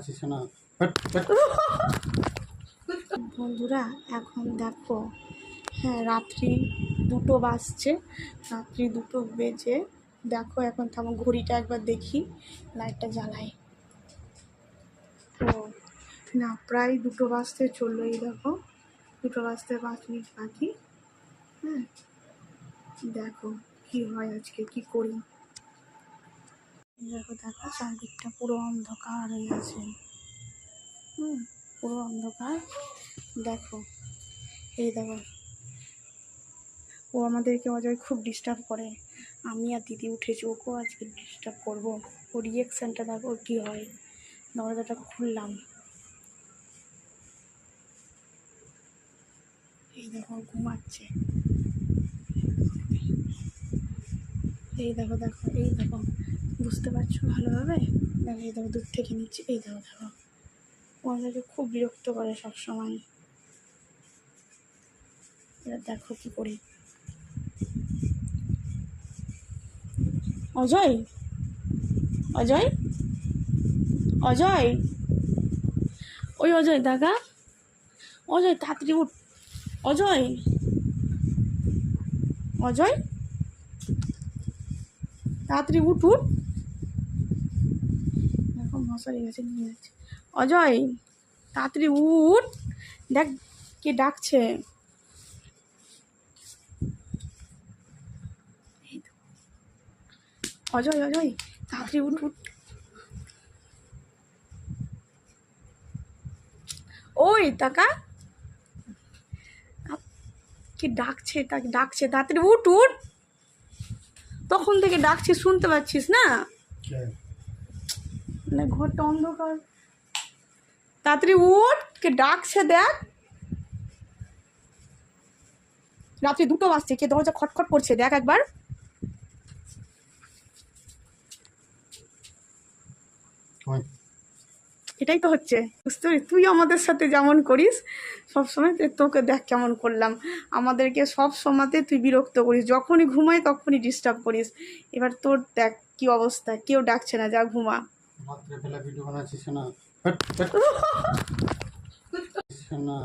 বানাচ্ছিস না hot, hot. বন্ধুরা এখন দেখো হ্যাঁ রাত্রি দুটো বাজছে রাত্রি দুটো বেজে দেখো এখন থামো ঘড়িটা একবার দেখি লাইটটা জ্বালাই ও না প্রায় দুটো বাজতে চলল এই দেখো দুটো বাজতে পাঁচ মিনিট বাকি হ্যাঁ দেখো কি হয় আজকে কি করি দেখো দেখো, চারদিকটা পুরো অন্ধকার হয়ে আছে। হুম, পুরো অন্ধকার। দেখো, এই দেখো। ও আমাদেরকে অজয় খুব ডিস্টার্ব করে। আমি আর দিদি উঠেছি, ওকেও আজকে ডিস্টার্ব করব। ও রিয়েকশানটা দেখো কী হয়। দরজাটা খুললাম। এই দেখো ঘুমাচ্ছে। এই দেখো দেখো, এই দেখো। বুঝতে পারছ ভালোভাবে? দেখো, এই দেখো, দূর থেকে নিচ্ছে। এই দেখো দেখো। ও আমাদেরকে খুব বিরক্ত করে সবসময়। এবার দেখো কি করি। অজয়? অজয়? অজয়? ওই অজয়, দাদা। অজয়, তাড়াতাড়ি উঠ। অজয়? অজয়? তাড়াতাড়ি উঠুন। উঠ দেখো মশারি গেছে নিয়ে যাচ্ছে। অজয়, তাড়াতাড়ি উঠ। দেখ কে ডাকছে। অজয় অজয়, তাড়াতাড়ি উঠ উঠ। ওই টাকা কি ডাকছে, তাকে ডাকছে, তাড়াতাড়ি উঠ উঠ। তখন থেকে ডাকছি শুনতে পাচ্ছিস না? মানে ঘরটা অন্ধকার। তাড়াতাড়ি উঠ কে ডাকছে দেখ। রাত্রি দুটো বাজছে কে দরজা খটখট করছে দেখ একবার। ওই, এটাই তো হচ্ছে। বুঝতে পারি তুই আমাদের সাথে যেমন করিস সব সময় তোকে দেখ কেমন করলাম। আমাদেরকে সব সময়তে তুই বিরক্ত করিস। যখনই ঘুমাই তখনই ডিস্টার্ব করিস। এবার তোর দেখ কি অবস্থা কেউ ডাকছে না যা ঘুমা। রাত্রে ভিডিও বানাচ্ছিস না।